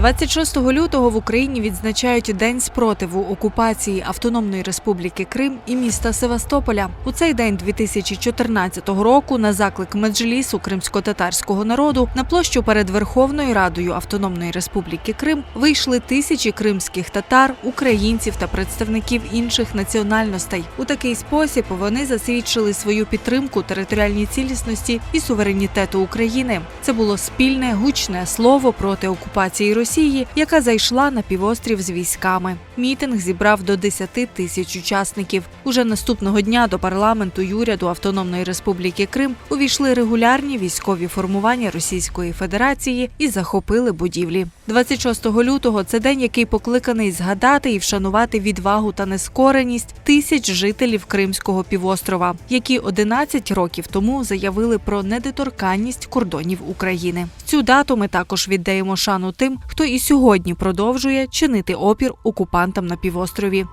26 лютого в Україні відзначають День спротиву окупації Автономної Республіки Крим і міста Севастополя. У цей день 2014 року на заклик меджлісу кримсько-татарського народу на площу перед Верховною Радою Автономної Республіки Крим вийшли тисячі кримських татар, українців та представників інших національностей. У такий спосіб вони засвідчили свою підтримку територіальній цілісності і суверенітету України. Це було спільне гучне слово проти окупації Росії, яка зайшла на півострів з військами. Мітинг зібрав до 10 тисяч учасників. Уже наступного дня до парламенту й уряду Автономної Республіки Крим увійшли регулярні військові формування Російської Федерації і захопили будівлі. 26 лютого це день, який покликаний згадати і вшанувати відвагу та нескореність тисяч жителів Кримського півострова, які 11 років тому заявили про недоторканність кордонів України. Цю дату ми також віддаємо шану тим, хто і сьогодні продовжує чинити опір окупантам на півострові.